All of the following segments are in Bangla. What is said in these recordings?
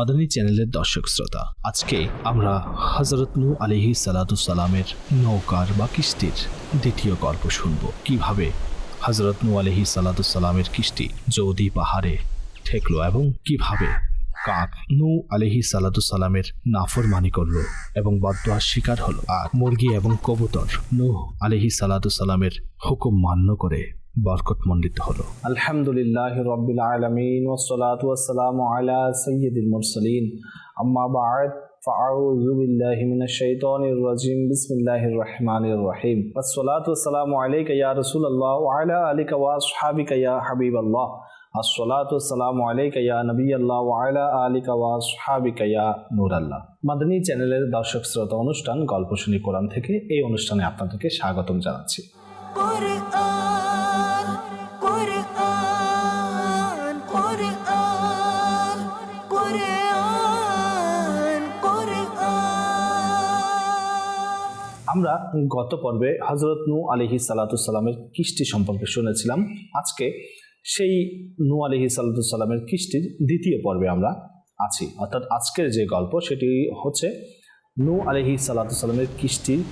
মাদানী চ্যানেলের দর্শক শ্রোতা, আজকে আমরা হজরত নু আলিহি সালামের নৌকার বা কিস্তির দ্বিতীয় গল্প শুনব। কীভাবে হজরত নু আলিহি সালামের কিস্তি যৌদি পাহাড়ে ঠেকলো এবং কীভাবে কাক নু আলিহি সালামের নাফরমানি করল এবং বদুয়ার শিকার হলো। আর মুরগি এবং কবুতর নু আলিহি সালামের হুকুম মান্য করে বরকতমণ্ডিত হলো الحمد لله رب العالمين والصلاة والسلام على سيد المرسلين أما بعد فأعوذ بالله من الشيطان الرجيم بسم الله الرحمن الرحيم والصلاة والسلام عليك يا رسول الله وعلى آلك وأصحابك يا حبيب الله الصلاة والسلام عليك يا نبي الله وعلى آلك وأصحابك يا نور الله মাদানী চ্যানেলের দর্শক শ্রোতা অনুষ্ঠান গল্প শুনি কোরআন থেকে এই অনুষ্ঠানে আপনাদেরকে স্বাগতম জানাচ্ছি আমরা গত পর্বে হজরত নু আলিহি সালাতুসাল্লামের কৃষ্টি সম্পর্কে শুনেছিলাম। আজকে সেই নু আলিহি সালাতুসাল্লামের কৃষ্টির দ্বিতীয় পর্বে আমরা আছি। অর্থাৎ আজকের যে গল্প সেটি হচ্ছে নু আলিহি সালাতুসাল্লামের কৃষ্টি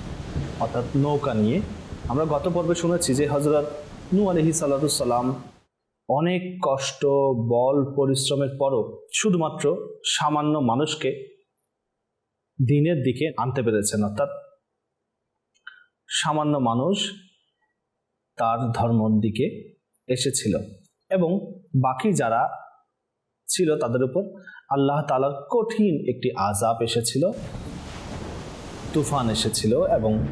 অর্থাৎ নৌকা নিয়ে। আমরা গত পর্বে শুনেছি যে হজরত নু আলিহি সালাতুসাল্লাম অনেক কষ্ট, বল, পরিশ্রমের পরও শুধুমাত্র সামান্য মানুষকে দিনের দিকে আনতে পেরেছেন। অর্থাৎ সামান্য মানুষ তার ধর্মর দিকে এসেছিল। এবং বাকি যারা ছিল তাদের উপর আল্লাহ তালার কঠিন একটি আজাব এসেছিল, তুফান এসেছিল এবং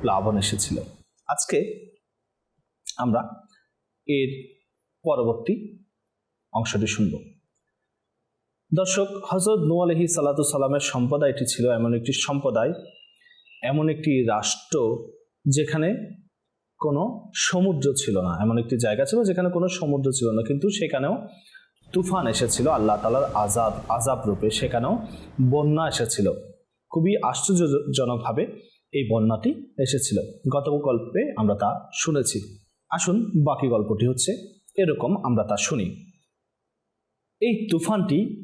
প্লাবন এসেছিল। আজকে আমরা এর পরবর্তী অংশটি শুনব। দর্শক হজরত নু আলহি সাল্লাতু সাল্লামের সম্প্রদায়টি ছিল এমন একটি সম্প্রদায়, এমন একটি রাষ্ট্র যেখানে কোনো সমুদ্র ছিল না। এমন একটি জায়গা ছিল যেখানে কোনো সমুদ্র ছিল না। কিন্তু সেখানেও তুফান এসেছিল, আল্লাহ তালার আজাদ আজাব রূপে সেখানেও বন্যা এসেছিল। খুবই আশ্চর্যজনকভাবে এই বন্যাটি এসেছিল। গত গল্পে আমরা তা শুনেছি। আসুন বাকি গল্পটি হচ্ছে এরকম আমরা তা শুনি। এই তুফানটি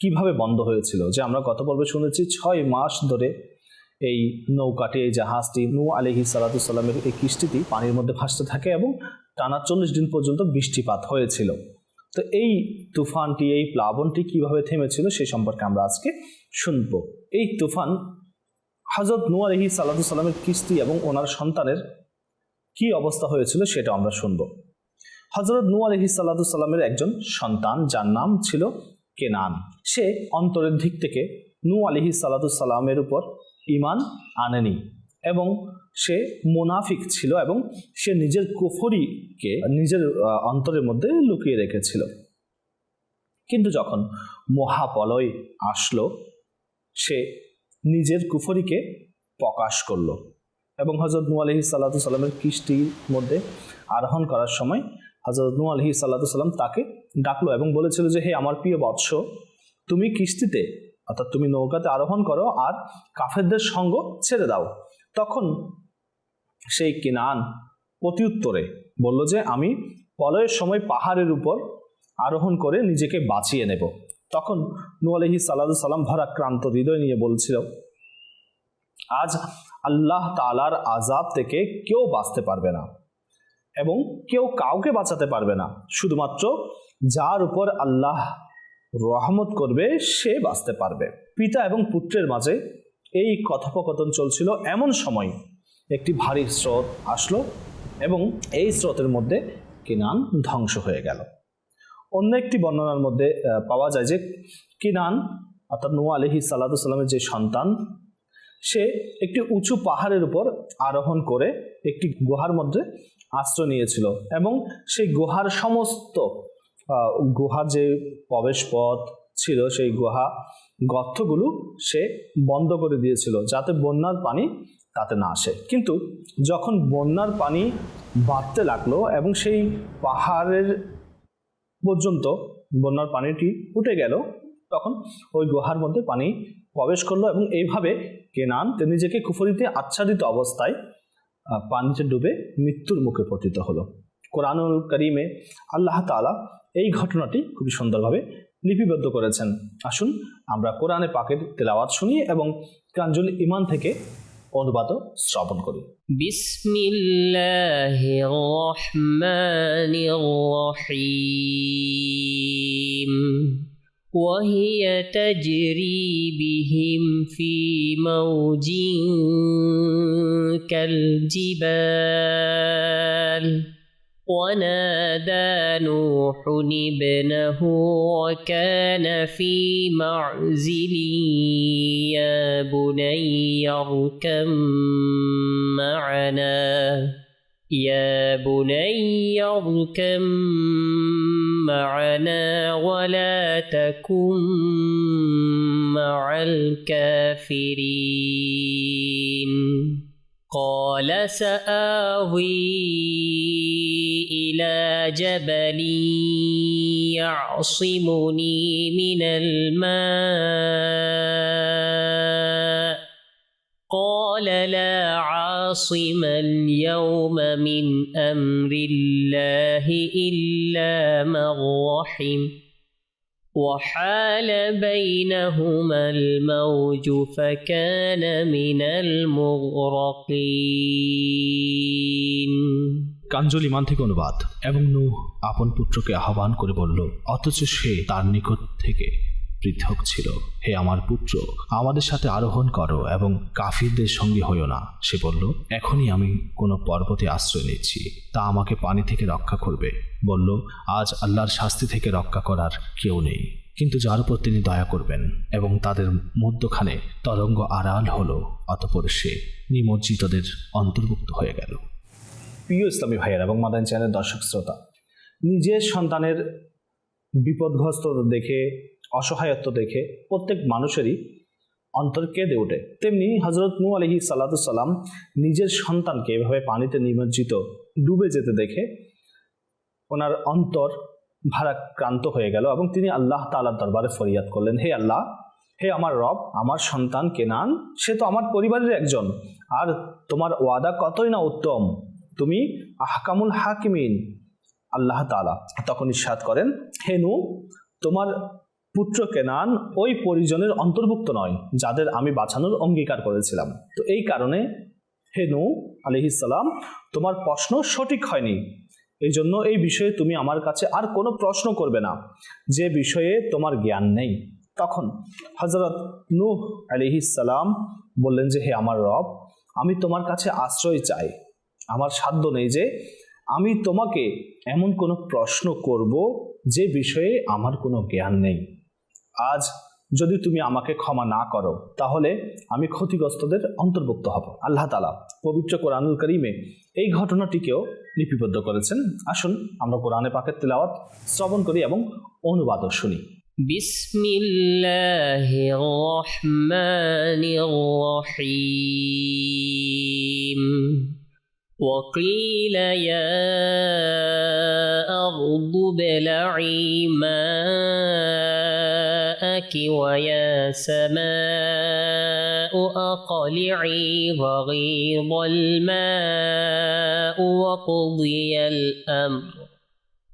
কীভাবে বন্ধ হয়েছিল? যে আমরা গত পর্বে শুনেছি ছয় মাস ধরে এই নৌকাটি, এই জাহাজটি নু আলিহি সালাতুসাল্লামের এই কিস্তিটি পানির মধ্যে ভাসতে থাকে এবং টানা চল্লিশ দিন পর্যন্ত বৃষ্টিপাত হয়েছিল। তো এই তুফানটি, এই প্লাবনটি কীভাবে থেমেছিল সে সম্পর্কে আমরা আজকে শুনব। এই তুফান হজরত নু আলহি সাল্লাতুসাল্লামের কিস্তি এবং ওনার সন্তানের কি অবস্থা হয়েছিল সেটা আমরা শুনব। হজরত নু আলহি সাল্লাতুসাল্লামের একজন সন্তান, যার নাম ছিল কেনান। সে অন্তরের দিক থেকে নু আলিহি সাল্লাতুসাল্লামের উপর ইমান আনেনি এবং সে মোনাফিক ছিল এবং সে নিজের কুফরিকে নিজের অন্তরের মধ্যে লুকিয়ে রেখেছিল। কিন্তু যখন মহাপলয় আসলো, সে নিজের কুফরিকে প্রকাশ করল এবং হজরত নু আলহি সাল্লাতু সাল্লামের কৃষ্টির মধ্যে আরোহণ করার সময় হজরত নু আলহি সাল্লাতু সাল্লাম তাকে ডাকলো এবং বলেছিল যে, হে আমার প্রিয় বৎস, তুমি কিস্তিতে অর্থাৎ তুমি নৌকাতে আরোহণ করো আর কাফেরদের সঙ্গ ছেড়ে দাও। তখন সেই কিনান প্রত্যুত্তরে বলল যে, আমি পলয়ের সময় পাহাড়ের উপর আরোহণ করে নিজেকে বাঁচিয়ে নেব। তখন নু আলহি সাল্লাহ সাল্লাম ভরাক্রান্ত হৃদয় নিয়ে বলছিল, আজ আল্লাহ তালার আজাব থেকে কেউ বাঁচতে পারবে না এবং কেউ কাউকে বাঁচাতে পারবে না। শুধুমাত্র যার উপর আল্লাহ রহমত করবে, সে বাঁচতে পারবে। পিতা এবং পুত্রের মাঝে এই কথোপকথন চলছিল এমন সময় একটি ভারী স্রোত আসলো এবং এই স্রোতের মধ্যে কিনান ধ্বংস হয়ে গেল। অন্য একটি বর্ণনার মধ্যে পাওয়া যায় যে কিনান, অর্থাৎ নোয়া আলহি সাল্লামের যে সন্তান, সে একটি উঁচু পাহাড়ের উপর আরোহণ করে একটি গুহার মধ্যে আশ্রয় নিয়েছিল এবং সেই গুহার সমস্ত গুহার যে প্রবেশ পথ ছিল, সেই গুহা গর্তগুলো সে বন্ধ করে দিয়েছিল যাতে বন্যার পানি তাতে না আসে। কিন্তু যখন বন্যার পানি বাড়তে লাগল এবং সেই পাহাড়ের পর্যন্ত বন্যার পানিটি উঠে গেল, তখন ওই গুহার মধ্যে পানি প্রবেশ করল এবং এইভাবে কেনান তিনি নিজেকে কুফরিতে আচ্ছাদিত অবস্থায় পানিতে ডুবে মৃত্যুর মুখে পতিত হলো। কোরআনুল করিমে আল্লাহ তাআলা এই ঘটনাটি খুবই সুন্দরভাবে লিপিবদ্ধ করেছেন আসুন আমরা কোরআনে পাকের তেলাওয়াত শুনি এবং কাঞ্জুল ইমান থেকে অনুবাদও শ্রবণ করি بسم الله الرحمن الرحيم وهي تجري بهم في موج كالجبال ونادى نوح ابنه وكان في معزل يا بني اركم معنا يا بني اركم معنا ولا تكن مع الكافرين. قال سآوي إلى جبل يعصمني من الماء. قال لا عاصم اليوم من أمر الله إلا من رحم. وحال بينهما الموج فكان من المغرقين কাঞ্জল ইমান থেকে অনুবাদ এবং নূহ আপন পুত্রকে আহ্বান করে বলল অথচ সে তার নিকট থেকে পৃথক ছিল। হে আমার পুত্র, আমাদের সাথে আরোহণ করো এবং কাফিরদের সঙ্গে হইও না। সে বলল, এখনই আমি কোনো পর্বতে আশ্রয় নিচ্ছি, তা আমাকে পানি থেকে রক্ষা করবে। বলল, আজ আল্লাহর শাস্তি থেকে রক্ষা করার কেউ নেই। কিন্তু যার উপর তিনি দয়া করবেন এবং তাদের মধ্যখানে তরঙ্গ আড়াল হলো, অতপর সে নিমজ্জিতদের অন্তর্ভুক্ত হয়ে গেল। প্রিয় ইসলামী ভাইয়ের এবং মাদান চ্যানেলের দর্শক শ্রোতা, নিজের সন্তানের বিপদগ্রস্ত দেখে অসহায়ত্ব দেখে প্রত্যেক মানুষেরই অন্তর কেঁদে ওঠে। তেমনি হজরত নু আলহি সাল্লাম নিজের সন্তানকে এভাবে পানিতে নিমজ্জিত, ডুবে যেতে দেখে ওনার অন্তর ভারাক্রান্ত হয়ে গেল এবং তিনি আল্লাহ তালার দরবারে ফরিয়াদ করলেন, হে আল্লাহ, হে আমার রব, আমার সন্তান কেনান, সে তো আমার পরিবারের একজন। আর তোমার ওয়াদা কতই না উত্তম? তুমি আহকামুল হাকিমিন, আল্লাহ তালা তখন ইস্বাদ করেন হেনু তোমার পুত্র কেনান ওই পরিজনের অন্তর্ভুক্ত নয়, যাদের আমি বাঁচানোর অঙ্গীকার করেছিলাম। তো এই কারণে হেনু আলহিসাল্লাম তোমার প্রশ্ন সঠিক হয়নি। এই জন্য এই বিষয়ে তুমি আমার কাছে আর কোনো প্রশ্ন করবে না। যে বিষয়ে তোমার জ্ঞান নেই। তখন হজরত নূহ আলিহিসাল্লাম বললেন যে, হে আমার রব, আমি তোমার কাছে আশ্রয় চাই। আমার সাধ্য নেই যে আমি তোমাকে এমন কোনো প্রশ্ন করব যে বিষয়ে আমার কোনো জ্ঞান নেই। আজ যদি তুমি আমাকে ক্ষমা না করো তাহলে আমি ক্ষতিগ্রস্তদের অন্তর্ভুক্ত হব আল্লাহ তালা পবিত্র কোরআনুল করিমে এই ঘটনাটিকেও লিপিবদ্ধ করেছেন আসুন আমরা কোরআনে পাকের তেলাওয়াত শ্রবণ করি এবং অনুবাদও শুনি بسم الله الرحمن الرحيم وقيل يا أرض ابلعي ماءك ويا سماء أقلعي وغيض الماء وقضي الأمر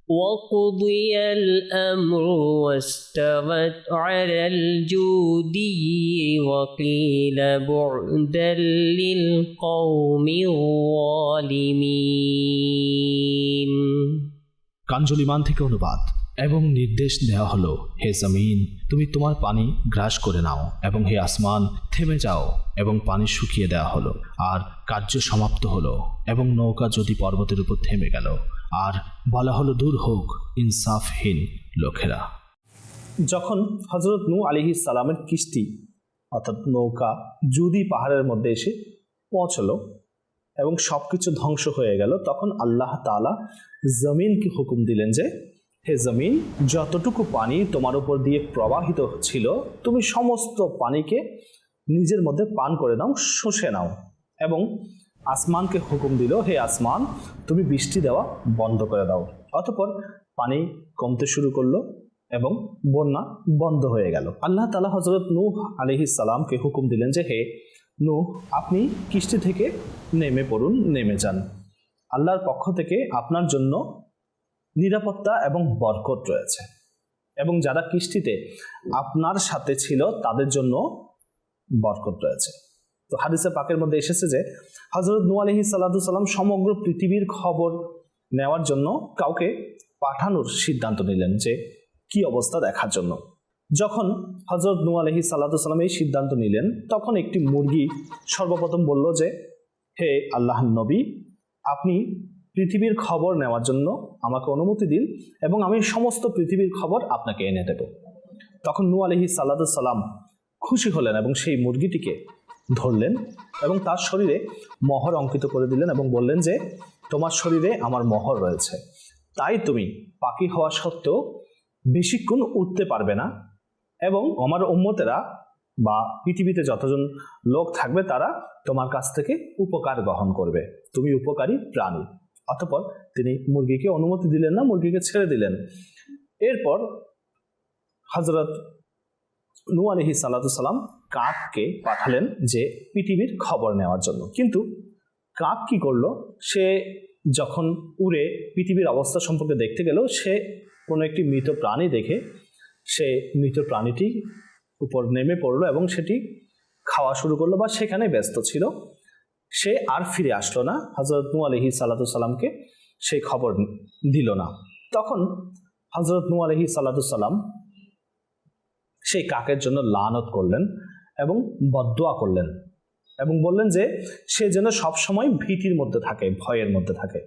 وقضي الأمر واستوت على الجودي وقيل بعدا للقوم الظالمين কাঞ্জল ইমান থেকে অনুবাদ এবং নির্দেশ দেওয়া হলো, হে জমিন, তুমি তোমার পানি গ্রাস করে নাও এবং হে আসমান, থেমে যাও এবং পানি শুকিয়ে দেওয়া হলো, আর কার্য সমাপ্ত হলো এবং নৌকা যদি পর্বতের উপর থেমে গেল, আর বলা হলো, দূর হোক, ইনসাফহীন লোকেরা। যখন হজরত নু আলিহি সালামের কিস্তি, অর্থাৎ নৌকা জুদি পাহাড়ের মধ্যে এসে পৌঁছলো এবং সব কিছু ধ্বংস হয়ে গেল, তখন আল্লাহ তালা জমিনকে হুকুম দিলেন যে হে জমিন, যতটুকু পানি তোমার উপর দিয়ে প্রবাহিত ছিল তুমি সমস্ত পানিকে নিজের মধ্যে পান করে নাও, শুষে নাও। এবং আসমানকে হুকুম দিল, হে আসমান, তুমি বৃষ্টি দেওয়া বন্ধ করে দাও। অতপর পানি কমতে শুরু করল এবং বন্যা বন্ধ হয়ে গেল। আল্লাহ তালা হজরত নূহ আলহি সালামকে হুকুম দিলেন যে, হে নূহ, আপনি কিস্তি থেকে নেমে পড়ুন, নেমে যান। আল্লাহর পক্ষ থেকে আপনার জন্য নিরাপত্তা এবং বরকত রয়েছে। এবং যারা কিস্তিতে আপনার সাথে ছিল, তাদের জন্য বরকত রয়েছে। তো হাদিসে পাকের মধ্যে এসেছে যে হজরত নু আলহি সাল্লাম সমগ্র পৃথিবীর খবর নেওয়ার জন্য কাউকে পাঠানোর সিদ্ধান্ত নিলেন যে, কি অবস্থা দেখার জন্য। যখন হজরত নু আলহি সাল্লাম এই সিদ্ধান্ত নিলেন, তখন একটি মুরগি সর্বপ্রথম বলল যে, হে আল্লাহ নবী, আপনি পৃথিবীর খবর নেওয়ার জন্য আমাকে অনুমতি দিন এবং আমি সমস্ত পৃথিবীর খবর আপনাকে এনে দেব। তখন নু আলহি সাল্লাম খুশি হলেন এবং সেই মুরগিটিকে ধরলেন এবং তার শরীরে মহর অঙ্কিত করে দিলেন এবং বললেন যে, তোমার শরীরে আমার মহর রয়েছে। তাই তুমি পাখি হওয়া সত্ত্বেও বেশিক্ষণ উঠতে পারবে না এবং আমার উম্মতেরা বা পৃথিবীতে যতজন লোক থাকবে তারা তোমার কাছ থেকে উপকার গ্রহণ করবে। তুমি উপকারী প্রাণী। অতপর তিনি মুরগিকে অনুমতি দিলেন না, মুরগিকে ছেড়ে দিলেন। এরপর হজরত নু আলহি সাল্লাম কাককে পাঠালেন যে পৃথিবীর খবর নেওয়ার জন্য। কিন্তু কাক কি করল? সে যখন উড়ে পৃথিবীর অবস্থা সম্পর্কে দেখতে গেল, সে কোনো একটি মৃত প্রাণী দেখে সে মৃত প্রাণীটি উপর নেমে পড়ল এবং সেটি খাওয়া শুরু করল বা সেখানে ব্যস্ত ছিল। সে আর ফিরে আসলো না। হজরত নু আলহি সাল্লাতুসাল্লামকে সেই খবর দিল না। তখন হজরত নু আলহি সাল্লাতুসাল্লাম সেই কাকের জন্য লানত করলেন এবং বদোয়া করলেন এবং বললেন যে, সে যেন সবসময় ভীতির মধ্যে থাকে, ভয়ের মধ্যে থাকে।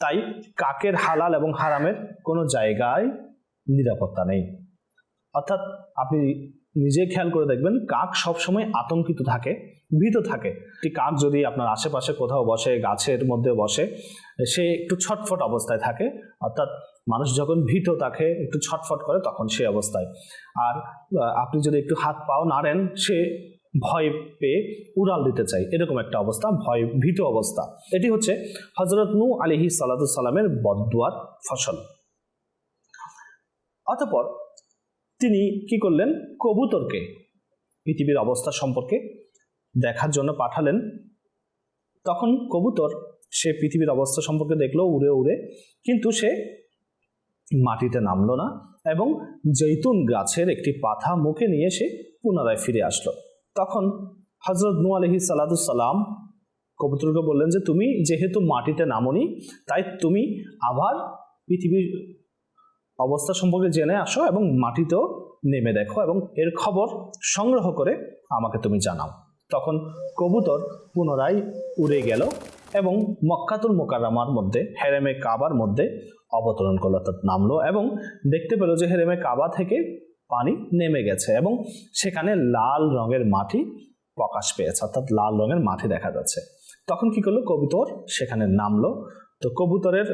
তাই কাকের হালাল এবং হারামের কোনো জায়গায় নিরাপত্তা নেই। অর্থাৎ আপনি নিজে খেয়াল করে দেখবেন, কাক সবসময় আতঙ্কিত থাকে ভীত থাকে। একটি কাক যদি আপনার আশেপাশে কোথাও বসে, গাছের মধ্যে বসে, সে একটু ছটফট অবস্থায় থাকে। অর্থাৎ মানুষ যখন ভীত থাকে, একটু ছটফট করে, তখন সেই অবস্থায়। আর আপনি যদি একটু হাত পাও নাড়েন, সে ভয় পেয়ে উড়াল দিতে চাই এরকম একটা অবস্থা, ভয়, ভীত অবস্থা। এটি হচ্ছে হজরত নু আলিহি সালামের বদুয়ার ফসল। অতপর তিনি কি করলেন? কবুতরকে, পৃথিবীর অবস্থা সম্পর্কে দেখার জন্য পাঠালেন। তখন কবুতর সে পৃথিবীর অবস্থা সম্পর্কে দেখল উড়ে উড়ে, কিন্তু সে মাটিতে নামলো না এবং জৈতুন গাছের একটি পাথা মুখে নিয়ে সে পুনরায় ফিরে আসলো। তখন হজরত নু আলহি সালাম কবুতরকে বললেন যে, তুমি যেহেতু মাটিতে নামনি, তাই তুমি আবার পৃথিবীর অবস্থা সম্পর্কে জেনে আসো এবং মাটিতেও নেমে দেখো এবং এর খবর সংগ্রহ করে আমাকে তুমি জানাও। তখন কবুতর পুনরায় উড়ে গেল এবং মক্কাতুল মোকারামার মধ্যে, হেরেমে কাবার মধ্যে অবতরণ করল, অর্থাৎ নামলো এবং দেখতে পেল যে হেরেমে কাবা থেকে পানি নেমে গেছে এবং সেখানে লাল রঙের মাটি প্রকাশ পেয়েছে, অর্থাৎ লাল রঙের মাটি দেখা যাচ্ছে। তখন কি করল? কবুতর সেখানে নামলো। তো কবুতরের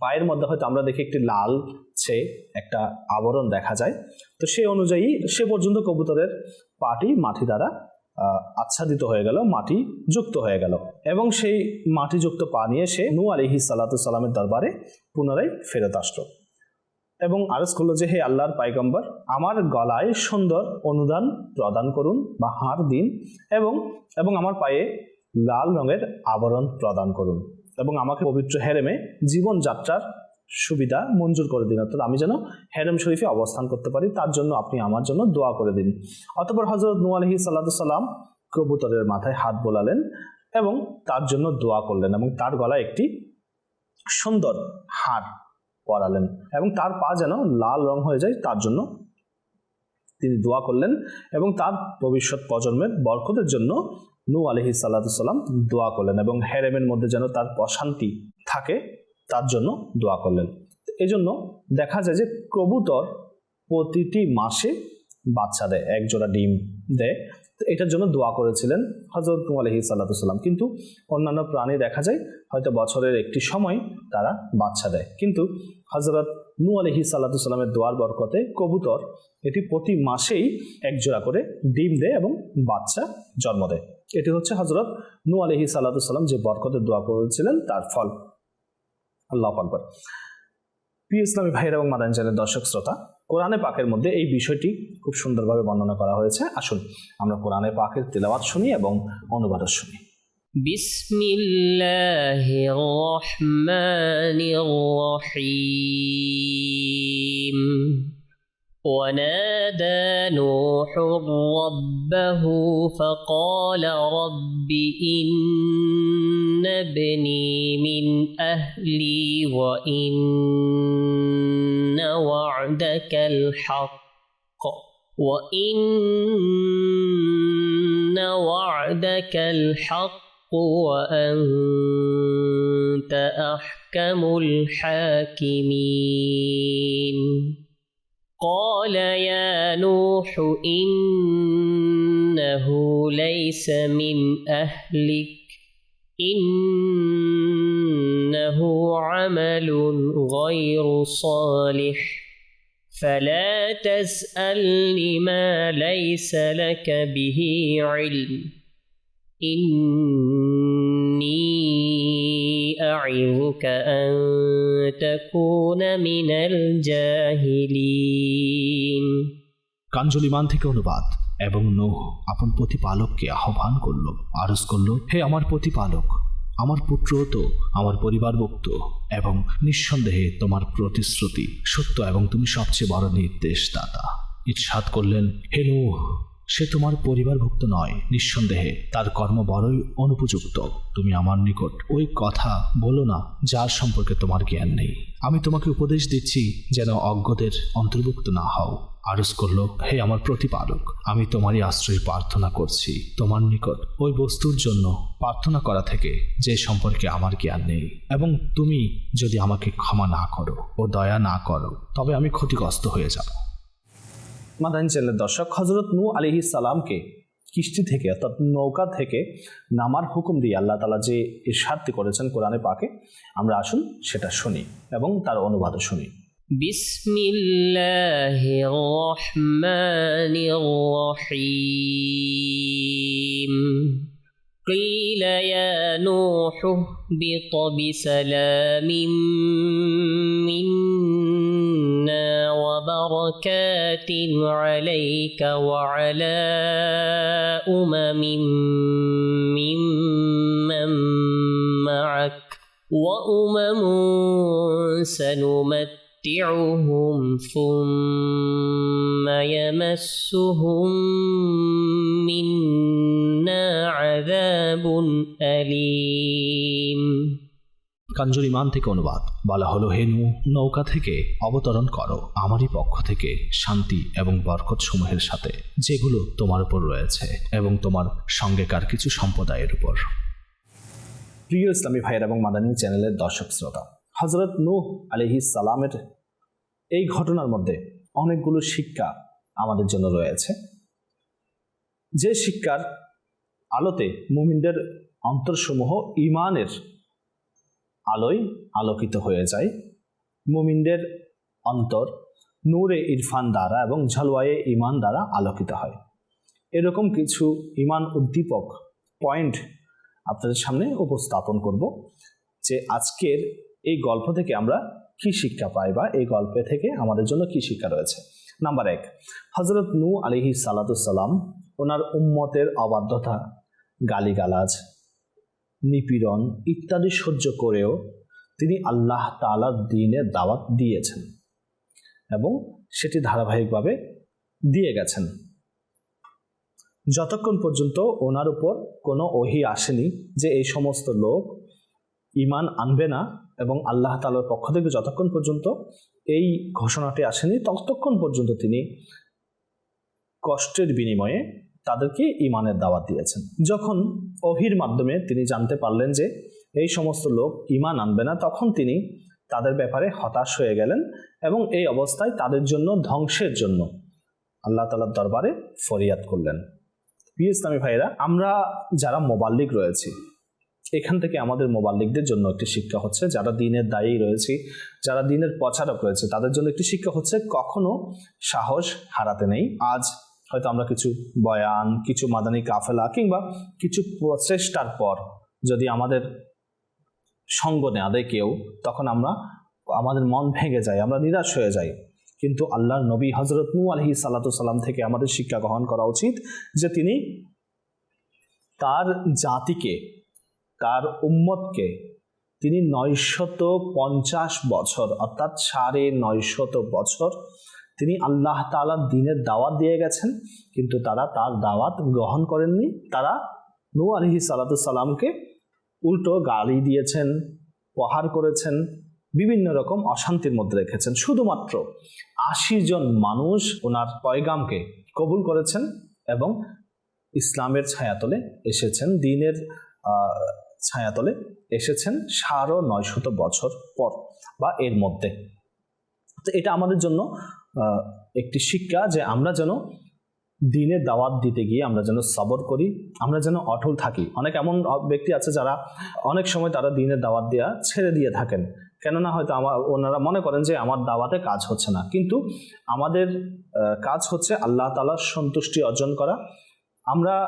পায়ের মধ্যে হয়তো আমরা দেখি একটি লাল ছে একটা আবরণ দেখা যায়। তো সে অনুযায়ী সে পর্যন্ত কবুতরের পাটি মাটি দ্বারা আচ্ছাদিত হয়ে গেল, মাটি যুক্ত হয়ে গেল। এবং সেই মাটিযুক্ত পা নিয়ে সে নু আলিহি সালামের দরবারে পুনরায় ফেরত আসলো। এবং আরজ করল যে, হে আল্লাহর পাইগম্বর আমার গলায় সুন্দর অনুদান প্রদান করুন বা হার দিন এবং এবং আমার পায়ে লাল রঙের আবরণ প্রদান করুন এবং আমাকে পবিত্র হেরেমে জীবনযাত্রার সুবিধা মঞ্জুর করে দিন। অর্থাৎ আমি যেন হেরেম শরীফে অবস্থান করতে পারি, তার জন্য আপনি আমার জন্য দোয়া করে দিন। অতপর হজরত নু আলহি সাল্লাম কবুতরের মাথায় হাত বোলালেন এবং তার জন্য দোয়া করলেন এবং তার গলায় একটি সুন্দর হার পরালেন এবং তার পা যেন লাল রং হয়ে যায়, তার জন্য তিনি দোয়া করলেন এবং তার ভবিষ্যৎ প্রজন্মের বরকতের জন্য নু আলহি সাল্লাম দোয়া করলেন এবং হেরেমের মধ্যে যেন তার প্রশান্তি থাকে। তার জন্য দোয়া করলেন। এজন্য দেখা যায় যে কবুতর প্রতিটি মাসে বাচ্চা দেয়, এক জোড়া ডিম দেয়। তো এটার জন্য দোয়া করেছিলেন হজরত আলহি সাল্লাম। কিন্তু অন্যান্য প্রাণী দেখা যায় হয়তো বছরের একটি সময় তারা বাচ্চা দেয়। কিন্তু হজরত নু আলহি সাল্লামের দোয়ার বরকতে কবুতর এটি প্রতি মাসেই এক জোড়া করে ডিম দেয় এবং বাচ্চা জন্ম দেয়। এটি হচ্ছে হজরত নু আলহি সাল্লাম যে বরকতের দোয়া করেছিলেন, তার ফল। আল্লাহ আকবর প্রিয় ইসলামী ভাইয়ের এবং মাদাঞ্জালের দর্শক শ্রোতা কোরআনে পাকের মধ্যে এই বিষয়টি খুব সুন্দরভাবে বর্ণনা করা হয়েছে আসুন আমরা কোরআনে পাকের তেলাওয়াত শুনি এবং অনুবাদ শুনি بسم الله الرحمن الرحيم ونادى نوح ربه فقال رب إن ابني من أهلي وإن وعدك الحق وإن وعدك الحق وأنت أحكم الحاكمين قال يا نوح إنه ليس من أهلك إنه عمل غير صالح فلا تسألني ما ليس لك به علم إني أعظك أن কাঞ্জলিমান থেকে অনুবাদ এবং নোহ আপন প্রতিপালককে আহ্বান করল, আরজ করল, হে আমার প্রতিপালক, আমার পুত্র তো আমার পরিবারভুক্ত এবং নিঃসন্দেহে তোমার প্রতিশ্রুতি সত্য এবং তুমি সবচেয়ে বড় নির্দেশদাতা। ইচ্ছাদ করলেন, হে নোহ সে তোমার পরিবারভুক্ত নয়, নিঃসন্দেহে। তার কর্ম বড়ই অনুপযুক্ত। তুমি আমার নিকট ওই কথা বলো না, যার সম্পর্কে তোমার জ্ঞান নেই। আমি তোমাকে উপদেশ দিচ্ছি যেন অজ্ঞদের অন্তর্ভুক্ত না হও। আরজ করল, হে আমার প্রতিপালক, আমি তোমারই আশ্রয় প্রার্থনা করছি। তোমার নিকট ওই বস্তুর জন্য প্রার্থনা করা থেকে যে সম্পর্কে আমার জ্ঞান নেই। এবং তুমি যদি আমাকে ক্ষমা না করো ও দয়া না করো, তবে আমি ক্ষতিগ্রস্ত হয়ে যাব। মাদানী চ্যানেলের দর্শক হজরত নু আলিহি সালামকে কিস্তি থেকে অর্থাৎ নৌকা থেকে নামার হুকুম দিয়ে আল্লাহ তালা যে ইরশাদটি করেছেন কোরআনে পাকে আমরা আসুন সেটা শুনি এবং তার অনুবাদও শুনি بسم الله الرحمن الرحيم قيل يا نوح اهبط بسلام منا وبركات عليك وعلى أمم ممن معك وأمم سنمت نمتعهم ثم يمسهم منا عذاب أليم কাঞ্জরিমান থেকে অনুবাদ। বলা হলো হেনু নৌকা থেকে অবতরণ করো। আমারই পক্ষ থেকে শান্তি এবং বরকত সমূহের সাথে, যেগুলো তোমার উপর রয়েছে এবং তোমার সঙ্গেকার কিছু সম্প্রদায়ের উপর। প্রিয় ইসলামী ভাইয়ের এবং মাদানী চ্যানেলের দর্শক শ্রোতা হজরত নূহ আলিহি সালামের এই ঘটনার মধ্যে অনেকগুলো শিক্ষা আমাদের জন্য রয়েছে। যে শিক্ষার আলোতে মুমিনদের অন্তরসমূহ ইমানের আলোয় আলোকিত হয়ে যায়। মুমিনদের অন্তর নূরে ইরফান দ্বারা এবং ঝলওয়ায়ে ইমান দ্বারা আলোকিত হয়। এরকম কিছু ইমান উদ্দীপক পয়েন্ট আপনাদের সামনে উপস্থাপন করব যে আজকের এই গল্প থেকে আমরা কি শিক্ষা পাই বা এই গল্পে থেকে আমাদের জন্য কি শিক্ষা রয়েছে। নাম্বার এক হজরত নু আলিহি সালাতুসাল্লাম ওনার উম্মতের অবাধ্যতা, গালিগালাজ নিপীড়ন ইত্যাদি সহ্য করেও তিনি আল্লাহ তালার দিনের দাওয়াত দিয়েছেন এবং সেটি ধারাবাহিকভাবে দিয়ে গেছেন। যতক্ষণ পর্যন্ত ওনার উপর কোনো ওহি আসেনি যে এই সমস্ত লোক ইমান আনবে না এবং আল্লাহ তালার পক্ষ থেকে যতক্ষণ পর্যন্ত এই ঘোষণাটি আসেনি, ততক্ষণ পর্যন্ত তিনি কষ্টের বিনিময়ে তাদেরকে ইমানের দাওয়াত দিয়েছেন। যখন অহির মাধ্যমে তিনি জানতে পারলেন যে এই সমস্ত লোক ইমান আনবে না, তখন তিনি তাদের ব্যাপারে হতাশ হয়ে গেলেন এবং এই অবস্থায় তাদের জন্য ধ্বংসের জন্য আল্লাহ তালার দরবারে ফরিয়াদ করলেন। প্রিয় ইসলামী ভাইরা আমরা যারা মোবাল্লিক রয়েছি, এখান থেকে আমাদের মোবাল্লিকদের জন্য একটি শিক্ষা হচ্ছে, যারা দিনের দায়ী রয়েছে, যারা দিনের প্রচারক রয়েছে, তাদের জন্য একটি শিক্ষা হচ্ছে, কখনো সাহস হারাতে নেই। আজ হয়তো আমরা কিছু বয়ান, কিছু মাদানী কাফেলা কিংবা কিছু প্রচেষ্টার পর যদি আমাদের সঙ্গ নেওয়া দেয় কেউ, তখন আমরা আমাদের মন ভেঙে যায়, আমরা নিরাশ হয়ে যাই। কিন্তু আল্লাহর নবী হজরত নু আলহি সাল্লাম থেকে আমাদের শিক্ষা গ্রহণ করা উচিত যে তিনি তার জাতিকে, তার উম্মতকে তিনি নয়শত পঞ্চাশ বছর, অর্থাৎ সাড়ে নয়শত বছর তিনি আল্লাহ তাআলার দিনের দাওয়াত দিয়ে গেছেন, কিন্তু তারা তার দাওয়াত গ্রহণ করেননি। তারা নূ আলহি সালাতামকে উল্টো গালি দিয়েছেন, প্রহার করেছেন, বিভিন্ন রকম অশান্তির মধ্যে রেখেছেন। শুধুমাত্র আশি জন মানুষ ওনার পয়গামকে কবুল করেছেন এবং ইসলামের ছায়াতলে এসেছেন, দিনের ছায়াতলে এসেছেন সাড়ে নয়শত বছর পর বা এর মধ্যে। তো এটা আমাদের জন্য একটি শিক্ষা যে আমরা যেন দিনে দাওয়াত দিতে গিয়ে আমরা যেন সবর করি, আমরা যেন অটল থাকি। অনেক এমন ব্যক্তি আছে যারা অনেক সময় তারা দিনের দাওয়াত দেওয়া ছেড়ে দিয়ে থাকেন। কেননা হয়তো আমার ওনারা মনে করেন যে আমার দাওয়াতে কাজ হচ্ছে না। কিন্তু আমাদের কাজ হচ্ছে আল্লাহ তালার সন্তুষ্টি অর্জন করা। আমরা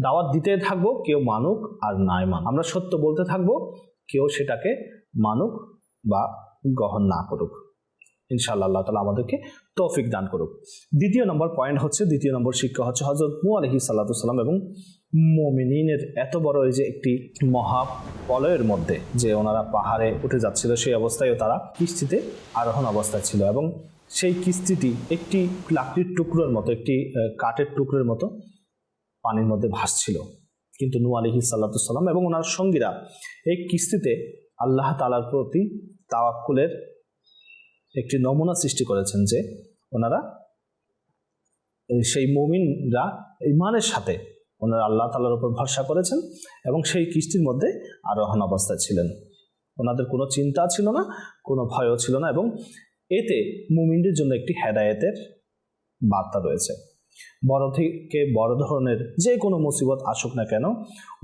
দাওয়াত দিতে থাকব, কেউ মানুক আর নাই মান আমরা সত্য বলতে থাকব, কেউ সেটাকে মানুক বা গ্রহণ না করুক। ইনশাআল্লাহ আল্লাহ তালা আমাদেরকে তৌফিক দান করুক। দ্বিতীয় নম্বর পয়েন্ট হচ্ছে, দ্বিতীয় নম্বর শিক্ষা হচ্ছে হজরত মু আলহি সাল্লাতুসাল্লাম এবং মোমিনিনের এত বড় এই যে একটি মহা পলয়ের মধ্যে যে ওনারা পাহাড়ে উঠে যাচ্ছিল, সেই অবস্থায়ও তারা কিস্তিতে আরোহণ অবস্থায় ছিল এবং সেই কিস্তিটি একটি লাকড়ির টুকরোর মতো, একটি কাঠের টুকরোর মতো পানির মধ্যে ভাসছিল। কিন্তু নু আলহি সাল্লাতুসাল্লাম এবং ওনার সঙ্গীরা এই কিস্তিতে আল্লাহ তালার প্রতি তাওয়াক্কুলের একটি নমুনা সৃষ্টি করেছেন যে ওনারা সেই মুমিনরা ইমানের সাথে ওনারা আল্লাহ তালার উপর ভরসা করেছেন এবং সেই কিস্তির মধ্যে আরোহণ অবস্থায় ছিলেন। ওনাদের কোনো চিন্তা ছিল না, কোনো ভয়ও ছিল না এবং এতে মুমিনদের জন্য একটি হেদায়েতের বার্তা রয়েছে। বড় থেকে বড় ধরনের যে কোনো মুসিবত আসুক না কেন,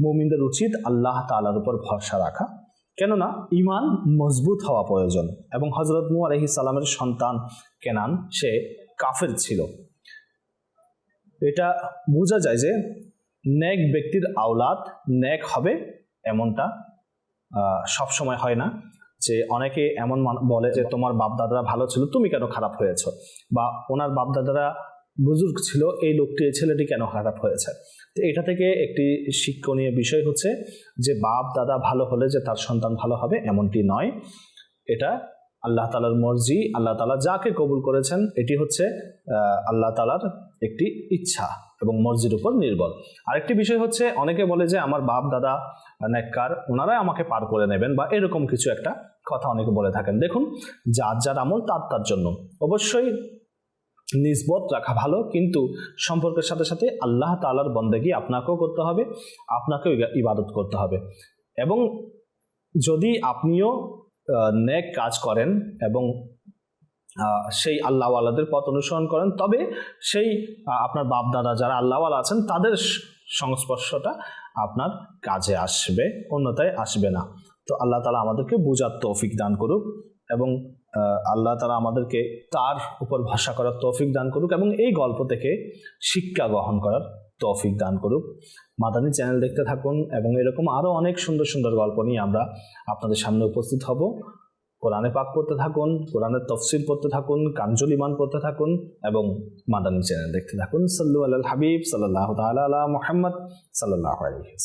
মুমিনদের উচিত আল্লাহ তালার উপর ভরসা রাখা। কেননা ইমান মজবুত হওয়া প্রয়োজন এবং হজরত মু আলহি সালামের সন্তান কেনান, সে কাফের ছিল। এটা বোঝা যায় যে ন্যাক ব্যক্তির আওলাদ ন্যাক হবে এমনটা সব সময় হয় না যে অনেকে এমন বলে যে তোমার বাপদাদারা ভালো ছিল, তুমি কেন খারাপ হয়েছ? বা ওনার বাপদাদারা বুজুর্গ ছিল, এই লোকটি, এই ছেলেটি কেন খারাপ হয়েছে? তো এটা থেকে একটি শিক্ষণীয় বিষয় হচ্ছে যে, বাপ, দাদা ভালো হলে যে তার সন্তান ভালো হবে এমনটি নয়। এটা আল্লাহ তালার মর্জি, আল্লাহ তালা যাকে কবুল করেছেন, এটি হচ্ছে আল্লাহ তালার একটি ইচ্ছা এবং মর্জির উপর নির্ভর। আরেকটি বিষয় হচ্ছে, অনেকে বলে যে, আমার বাপ, দাদা নেককার, ওনারাই আমাকে পার করে নেবেন বা এরকম কিছু একটা কথা অনেকে বলে থাকেন। দেখুন, যার যার আমল তার তার জন্য। অবশ্যই নিসবত রাখা ভালো, কিন্তু সম্পর্কের সাথে সাথে আল্লাহ তালার বন্দেগি আপনাকেও করতে হবে, আপনাকেও ইবা- ইবাদত করতে হবে। এবং যদি আপনিও নেক কাজ করেন এবং সেই আল্লাহওয়ালাদের পথ অনুসরণ করেন, তবে সেই আপনার বাপ দাদা যারা আল্লাহওয়ালা আছেন, তাদের সংস্পর্শটা আপনার কাজে আসবে অন্যতায় আসবে না। তো আল্লাহ তালা আমাদেরকে বুঝার তৌফিক দান করুক। এবং আল্লাহ তারা আমাদেরকে তার উপর ভাষা করার তৌফিক দান করুক এবং এই গল্প থেকে শিক্ষা গ্রহণ করার তৌফিক দান করুক। মাদানী চ্যানেল দেখতে থাকুন এবং এরকম আরও অনেক সুন্দর সুন্দর গল্প নিয়ে আমরা আপনাদের সামনে উপস্থিত হব। কোরআনে পাক পড়তে থাকুন কোরআনের তফসিল পড়তে থাকুন কাঞ্জল ইমান পড়তে থাকুন এবং মাদানী চ্যানেল দেখতে থাকুন। সাল্লু আল্লাহ হাবিব সাল্লাহ তাল মোহাম্মদ সাল্লাহ আলহিস